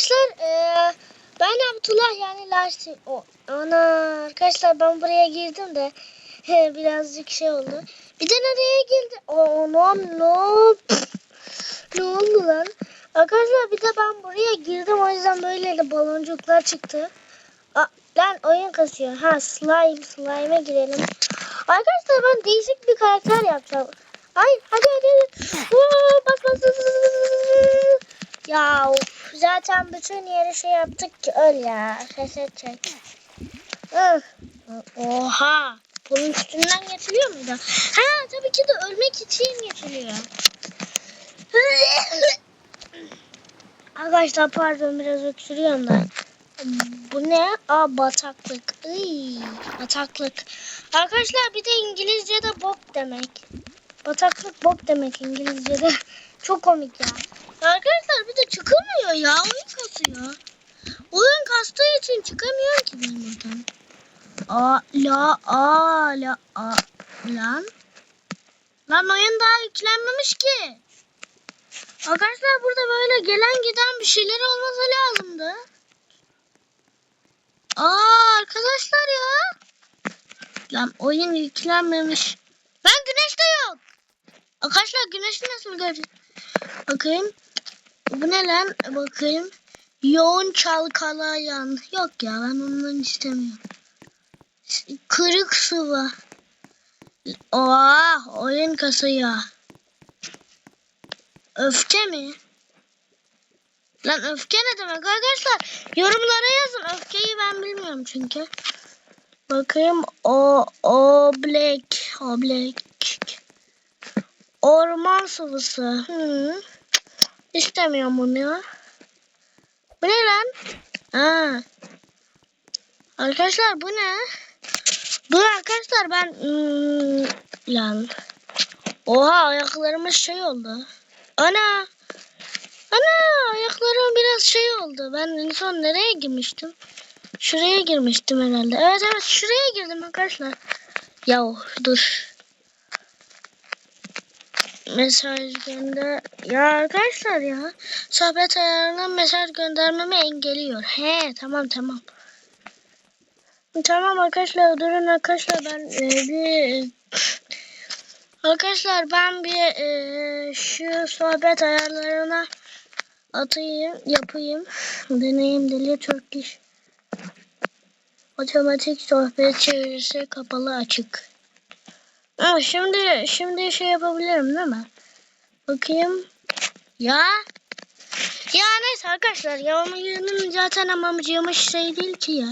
Arkadaşlar eee, ben Abdullah yani lastik. O, ana arkadaşlar ben buraya girdim de he, birazcık şey oldu. Bir de nereye girdi? O no no. ne oldu lan? Arkadaşlar bir de ben buraya girdim o yüzden böyle de baloncuklar çıktı. Aa, lan oyun kasıyor. Ha slime slime'e girelim. Arkadaşlar ben değişik bir karakter yapacağım. Ay hadi hadi. hadi. Oo, bak bak. bak, bak. Ya of, zaten bütün yeri şey yaptık ki öl ya. Ses çek. Öf. Oha. Bunun üstünden geçiliyor mu da? Ha tabii ki de ölmek için geçiliyor. Arkadaşlar pardon biraz öksürüyorum da. Bu ne? Aa bataklık. Iy, bataklık. Arkadaşlar bir de İngilizce'de bok demek. Bataklık bok demek İngilizce'de. Çok komik ya. Arkadaşlar bir de çıkamıyor ya. Oyun kasıyor. Oyun kastığı için çıkamıyor ki benim oradan. A la a la a lan. Lan oyun daha yüklenmemiş ki. Arkadaşlar burada böyle gelen giden bir şeyler olması lazımdı. Aa arkadaşlar ya. Lan oyun yüklenmemiş. Lan güneş de yok. Arkadaşlar güneşi nasıl göreceğiz? Bakayım. Bu ne lan? Bakayım. Yoğun çalkalayan. Yok ya ben ondan istemiyorum. Kırık sıvı. Oha oyun kasıyor. Öfke mi? Lan öfke ne demek arkadaşlar? Yorumlara yazın. Öfkeyi ben bilmiyorum çünkü. Bakayım o o black o black orman sıvısı. Hmm. İstemiyorum bunu. Bu ne lan? Ha. Arkadaşlar bu ne? Bu arkadaşlar ben hmm, lan. Oha ayaklarımız şey oldu. Ana. Ana ayaklarım biraz şey oldu. Ben en son nereye girmiştim? Şuraya girmiştim herhalde. Evet evet şuraya girdim arkadaşlar. Ya dur. Mesaj gönder. Ya arkadaşlar ya. Sohbet ayarına mesaj göndermemi engelliyor. He tamam tamam. Tamam arkadaşlar durun arkadaşlar ben e, bir arkadaşlar ben bir e, şu sohbet ayarlarına atayım yapayım deneyim dili Turkish otomatik sohbet çevirisi kapalı açık Ama şimdi şimdi şey yapabilirim değil mi bakayım ya ya neyse arkadaşlar ya amacının zaten amacımız şey değil ki ya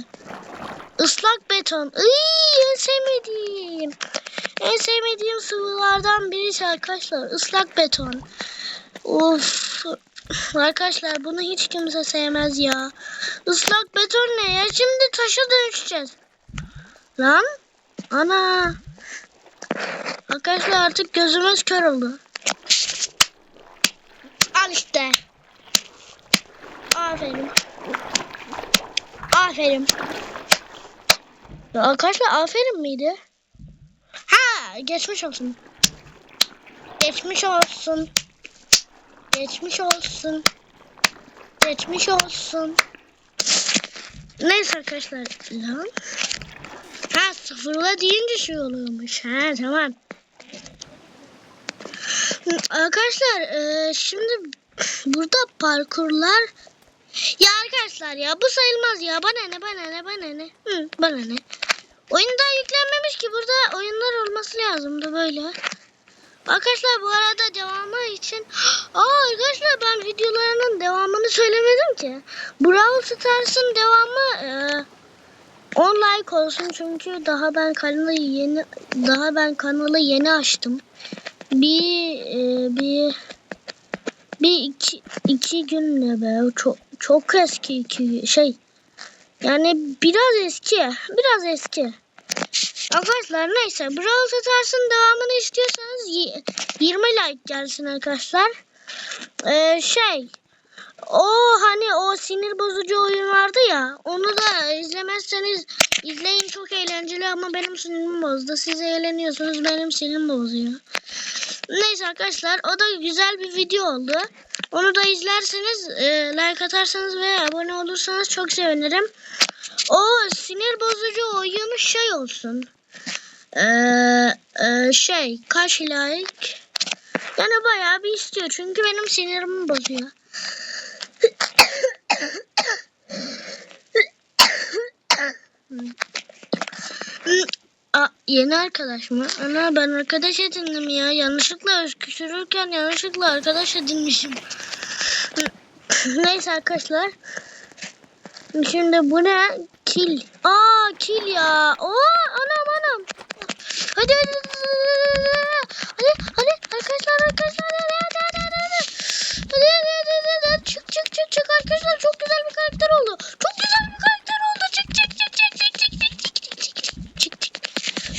Islak beton. Iy, en sevmediğim. En sevmediğim sıvılardan birisi arkadaşlar. Islak beton. Of. Arkadaşlar bunu hiç kimse sevmez ya. Islak beton ne ya? Şimdi taşa dönüşeceğiz. Lan. Ana. Arkadaşlar artık gözümüz kör oldu. Al işte. Aferin. Aferin. Ya arkadaşlar aferin miydi? Ha geçmiş olsun. Geçmiş olsun. Geçmiş olsun. Geçmiş olsun. Neyse arkadaşlar. Lan. Sıfırla deyince şey oluyormuş. Ha tamam. Arkadaşlar e, şimdi burada parkurlar ya arkadaşlar ya bu sayılmaz ya. Bana ne bana ne bana ne. Hı, bana ne. Oyun daha yüklenmemiş ki burada oyunlar olması lazımdı böyle. Arkadaşlar bu arada devamı için Aa arkadaşlar ben videolarının devamını söylemedim ki. Brawl Stars'ın devamı e, 10 like olsun çünkü daha ben kanalı yeni daha ben kanalı yeni açtım. Bir e, bir bir iki, iki günle be çok çok eski iki şey yani biraz eski biraz eski arkadaşlar neyse Brawl Stars'ın devamını istiyorsanız 20 like gelsin arkadaşlar ee, şey o hani o sinir bozucu oyun vardı ya onu da izlemezseniz izleyin çok eğlenceli ama benim sinirimi bozdu siz eğleniyorsunuz benim sinirim bozuyor neyse arkadaşlar o da güzel bir video oldu Onu da izlerseniz e, like atarsanız ve abone olursanız çok sevinirim. O sinir bozucu oyun şey olsun. Ee, e, şey kaç like? Yani bayağı bir istiyor. Çünkü benim sinirimi bozuyor. A, yeni arkadaş mı? Ana ben arkadaş edindim ya. Yanlışlıkla öskürürken yanlışlıkla arkadaş edinmişim. Neyse arkadaşlar. Şimdi bu ne? Kil. Aa kil ya. Oo anam anam. Hadi hadi hadi hadi arkadaşlar arkadaşlar hadi hadi hadi hadi hadi. Hadi hadi hadi hadi. Çık çık çık çık arkadaşlar çok güzel bir karakter oldu. Çok güzel bir karakter.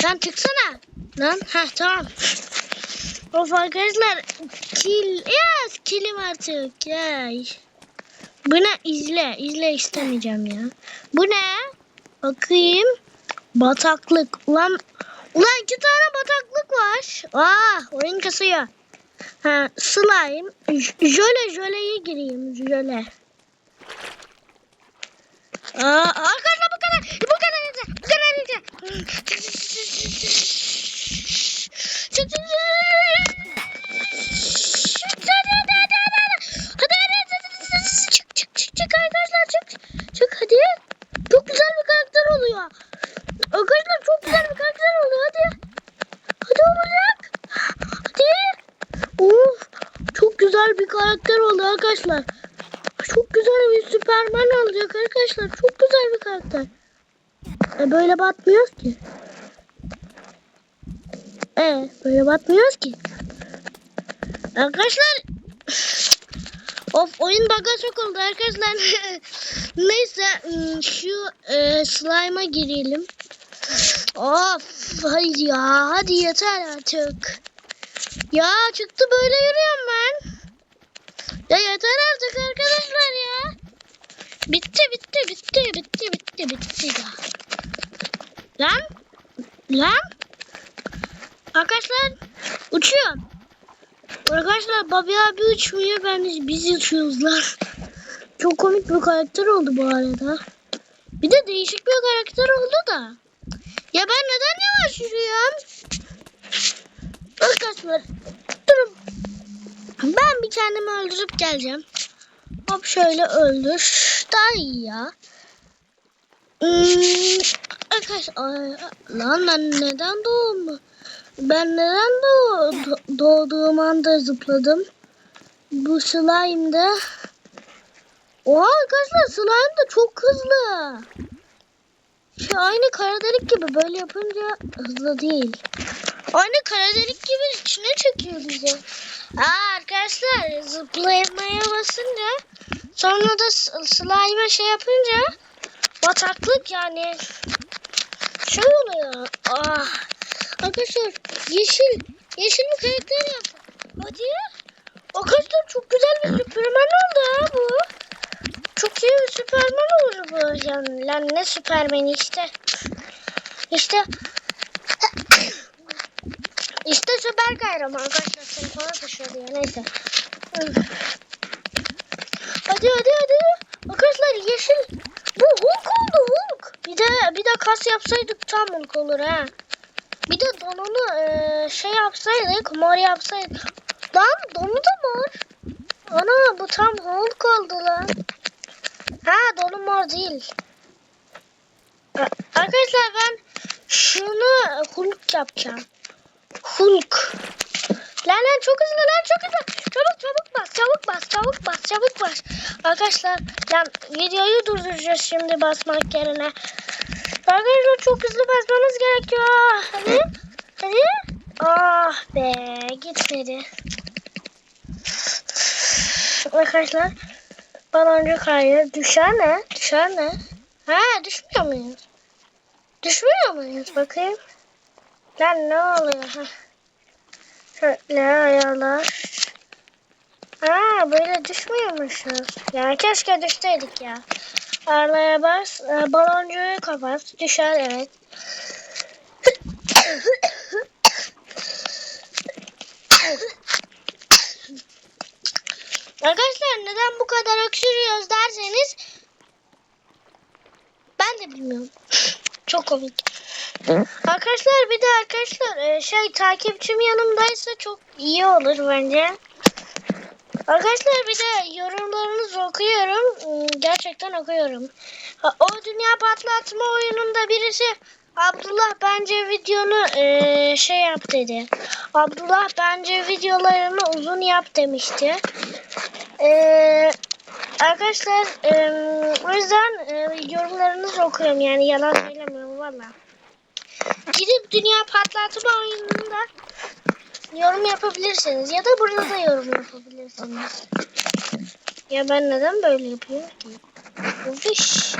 Lan çıksana lan ha tamam of arkadaşlar kill yes killim artık yay bu ne izle izle istemeyeceğim ya bu ne bakayım bataklık ulan Ulan iki tane bataklık var. Aa, oyun kasıyor. Ha, slime. Jöle jöleye gireyim. Jöle. Aa, arkadaşlar bu kadar. Bu kadar yeter. Bu kadar yeter. Çık, çık, çık. Çık, arkadaşlar. Çık, çık hadi. Çok güzel bir karakter oluyor. Arkadaşlar çok güzel bir karakter oldu hadi. Hadi olacak. Hadi. Of çok güzel bir karakter oldu arkadaşlar. Çok güzel bir Süperman olacak arkadaşlar. Çok güzel bir karakter. E böyle batmıyoruz ki. E böyle batmıyoruz ki. Arkadaşlar Of oyun baga çok oldu arkadaşlar. Neyse ım, şu e, slime'a girelim. Of hayır ya hadi yeter artık. Ya çıktı böyle yürüyorum ben. Ya yeter artık arkadaşlar ya. Bitti bitti bitti bitti bitti bitti ya. Lan lan arkadaşlar uçuyorum. Arkadaşlar Babi abi uçmuyor ben biz uçuyoruz lan. Çok komik bir karakter oldu bu arada. Bir de değişik bir karakter oldu da. Ya ben neden yavaş yürüyorum? Arkadaşlar durun. Ben bir kendimi öldürüp geleceğim. Hop şöyle öldür. Ya. Hmm, arkadaşlar lan ben neden doğum? Ben neden doğ, doğduğum anda zıpladım? Bu slime'da. Oha arkadaşlar slime da çok hızlı. Şey aynı kara delik gibi böyle yapınca hızlı değil. Aynı kara delik gibi içine çekiyor bizi. Aa arkadaşlar zıplamaya basınca sonra da slime'a şey yapınca bataklık yani şey oluyor. Ah. Arkadaşlar yeşil yeşil bir karakter yaptım. Hadi. Arkadaşlar çok güzel bir süperman oldu ha bu. Çok iyi bir süperman olur bu. Yani, lan ne süpermeni işte. İşte işte süper kahraman arkadaşlar. Falan taşıyordu ya neyse. Hadi hadi hadi. Arkadaşlar yeşil. Bu Hulk oldu Hulk. Bir de bir de kas yapsaydık tam Hulk olur ha. Bir de donunu eee, şey yapsaydık, mor yapsaydık. Lan donu da mor. Ana bu tam Hulk oldu lan. Ha donu mor değil. Arkadaşlar ben şunu Hulk yapacağım. Hulk. Lan lan çok hızlı lan çok hızlı. Çabuk çabuk bas çabuk bas çabuk bas çabuk bas. Arkadaşlar lan videoyu durduracağız şimdi basmak yerine. Arkadaşlar çok hızlı basmamız gerekiyor. Hadi. Hadi. Ah be gitmedi. Arkadaşlar baloncuk hayır. Düşer ne? Düşer ne? Ha düşmüyor muyuz? Düşmüyor muyuz? Bakayım. Lan ne oluyor? Ha. Şöyle ayarlar. Aa böyle düşmüyormuşuz. Yani keşke düşseydik ya. Arlaya bas. e, Baloncuğu kapat. Düşer evet. Arkadaşlar neden bu kadar öksürüyoruz derseniz ben de bilmiyorum. Çok komik. Arkadaşlar bir de arkadaşlar e, şey takipçim yanımdaysa çok iyi olur bence. Arkadaşlar bir de yorumlarınızı okuyorum. Hmm, Gerçekten okuyorum. O dünya patlatma oyununda birisi Abdullah bence videonu e, şey yap dedi. Abdullah bence videolarını uzun yap demişti. E, arkadaşlar e, o yüzden e, yorumlarınızı okuyorum yani yalan söylemiyorum valla. Gidip dünya patlatma oyununda yorum yapabilirsiniz ya da burada da yorum yapabilirsiniz. Ya ben neden böyle yapıyorum ki? Ufiş.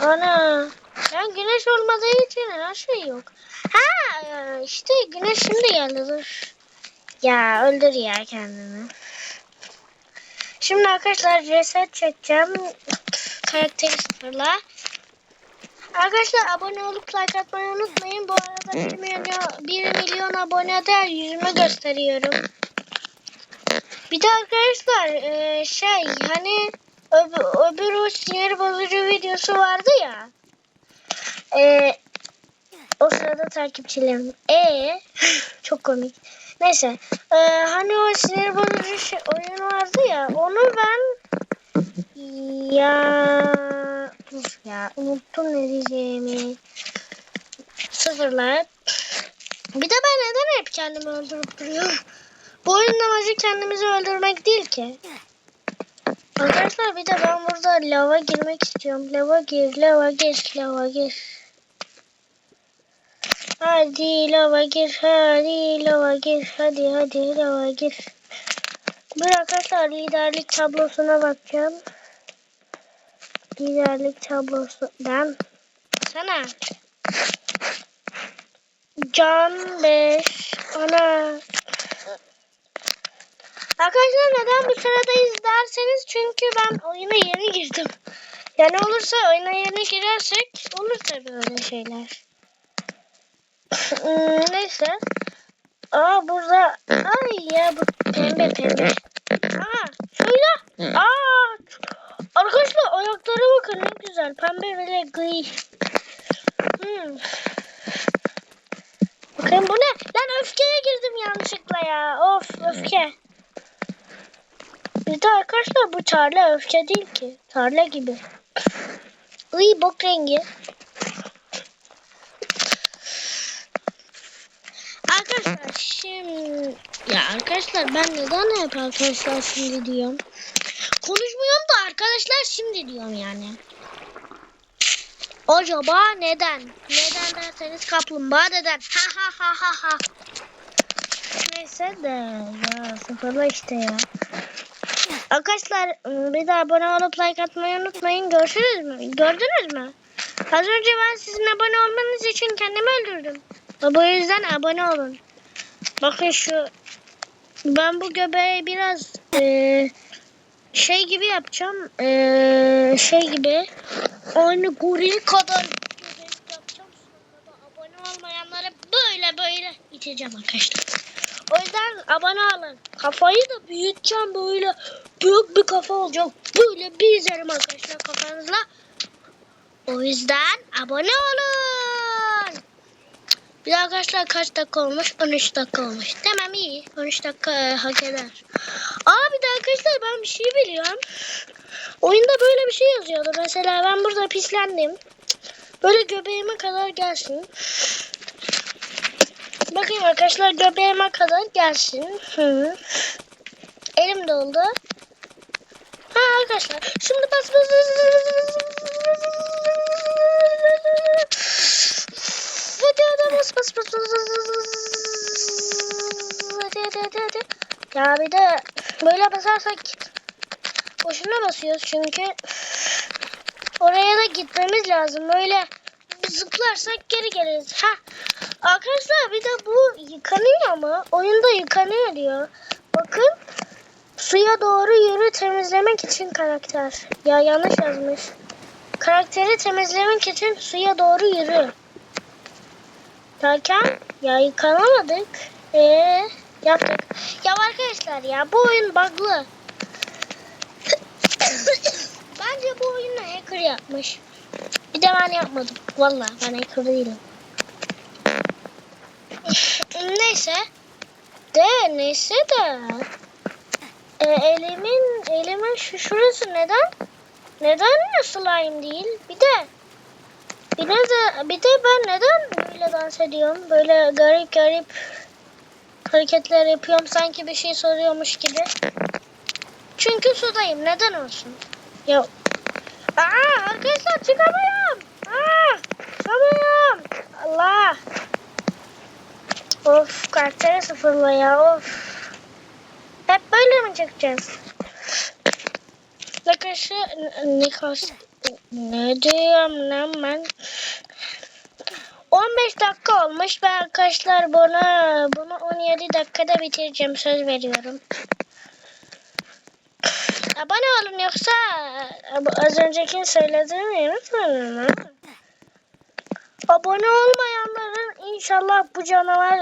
Ana. Ben güneş olmadığı için her şey yok. Ha işte güneş şimdi geldi dur. Ya öldür ya kendini. Şimdi arkadaşlar reset çekeceğim. Karakteri sıfırla. Arkadaşlar abone olup like atmayı unutmayın. Bu arada 1 milyon, 1 milyon abonede yüzümü gösteriyorum. Bir de arkadaşlar e, şey hani öbür, öbür o sinir bozucu videosu vardı ya. E, o sırada takipçilerim. E çok komik. Neyse. E, hani o sinir bozucu şey, oyun vardı ya. Onu ben ya dur ya unuttum ne diyeceğimi. Sıfırlar. Bir de ben neden hep kendimi öldürüp duruyorum? Bu oyunun amacı kendimizi öldürmek değil ki. Arkadaşlar bir de ben burada lava girmek istiyorum. Lava gir, lava gir, lava gir. Hadi lava gir, hadi lava gir, hadi hadi lava gir. Bir arkadaşlar liderlik tablosuna bakacağım. Liderlik tablosu. Ben sana. Can 5. Ana. Arkadaşlar neden bu sıradayız derseniz çünkü ben oyuna yeni girdim. Yani olursa oyuna yeni girersek olur tabii öyle şeyler. Hmm, Neyse. Aa burada ay ya bu pembe pembe. Aa şöyle. Aa arkadaşlar ayaklara bakın ne güzel pembe böyle gri. Hmm. Bakın bu ne? Lan öfkeye girdim yanlışlıkla ya. Of öfke. Bir de arkadaşlar bu tarla öfke değil ki. Tarla gibi. Iy bok rengi. Arkadaşlar şimdi ya arkadaşlar ben neden hep arkadaşlar şimdi diyorum. Konuşmuyorum da arkadaşlar şimdi diyorum yani. Acaba neden? Neden derseniz kaplumbağa neden? Ha ha ha ha ha. Neyse de ya sıfırla işte ya. Arkadaşlar bir daha abone olup like atmayı unutmayın. Görüşürüz mü? Gördünüz mü? Az önce ben sizin abone olmanız için kendimi öldürdüm. Bu yüzden abone olun. Bakın şu ben bu göbeği biraz eee, şey gibi yapacağım. Eee, şey gibi aynı goril kadar yapacağım. Sonra da abone olmayanları böyle böyle iteceğim arkadaşlar. O yüzden abone olun. Kafayı da büyüteceğim böyle. Büyük bir kafa olacak. Böyle bir izlerim arkadaşlar kafanızla. O yüzden abone olun. Bir arkadaşlar kaç dakika olmuş? 13 dakika olmuş. Tamam iyi. 13 dakika e, hak eder. Aa bir de arkadaşlar ben bir şey biliyorum. Oyunda böyle bir şey yazıyordu. Mesela ben burada pislendim. Böyle göbeğime kadar gelsin. Bakayım arkadaşlar göbeğime kadar gelsin. Hı. Elim doldu. Ha arkadaşlar şimdi bas bas bas Hadi hadi bas bas bas bas Hadi hadi hadi hadi. Ya bir de böyle basarsak boşuna basıyoruz çünkü oraya da gitmemiz lazım. Böyle zıplarsak geri geliriz. Ha arkadaşlar bir de bu yıkanıyor ama oyunda yıkanıyor diyor. Bakın suya doğru yürü temizlemek için karakter. Ya yanlış yazmış. Karakteri temizlemek için suya doğru yürü. Derken ya yıkanamadık. Ee, Yaptık. Ya arkadaşlar ya bu oyun bug'lı. Bence bu oyunu hacker yapmış. Bir de ben yapmadım. Vallahi ben hacker değilim. neyse. De neyse de. E, elimin elimin şu şurası neden? Neden slime değil? Bir de bir de bir de ben neden böyle dans ediyorum? Böyle garip garip hareketler yapıyorum sanki bir şey soruyormuş gibi. Çünkü sudayım. Neden olsun? Ya. Aa arkadaşlar çıkamıyorum. Aa çıkamıyorum. Allah. Of karakteri sıfırla ya of. Hep böyle mi çıkacağız? Arkadaşı Nikos ne diyorum lan ben? 15 dakika olmuş ve arkadaşlar bunu bunu 17 dakikada bitireceğim söz veriyorum. Abone olun yoksa az öncekini söylediğimi unutmayın. ha? Abone olmayanların inşallah bu canavar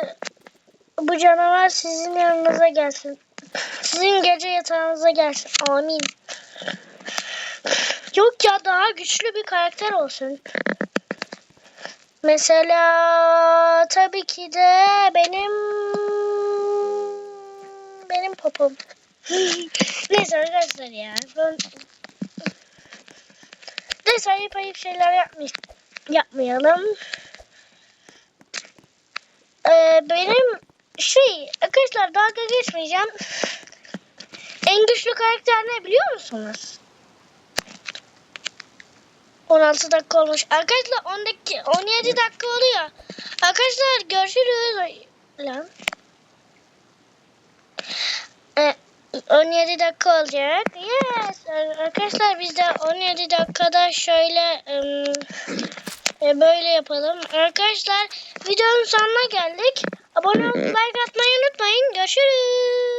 bu canavar sizin yanınıza gelsin. Sizin gece yatağınıza gelsin. Amin. Yok ya daha güçlü bir karakter olsun. Mesela tabii ki de benim benim popom. Neyse arkadaşlar ya. Ben... Neyse ayıp ayıp şeyler yapmay yapmayalım. Ee, benim şey arkadaşlar dalga geçmeyeceğim. En güçlü karakter ne biliyor musunuz? 16 dakika olmuş. Arkadaşlar 10 dakika, 17 dakika oluyor. Arkadaşlar görüşürüz. Lan. Ee, 17 dakika olacak. Yes. Arkadaşlar biz de 17 dakikada şöyle e, böyle yapalım. Arkadaşlar videonun sonuna geldik. Abone olup like atmayı unutmayın. Görüşürüz.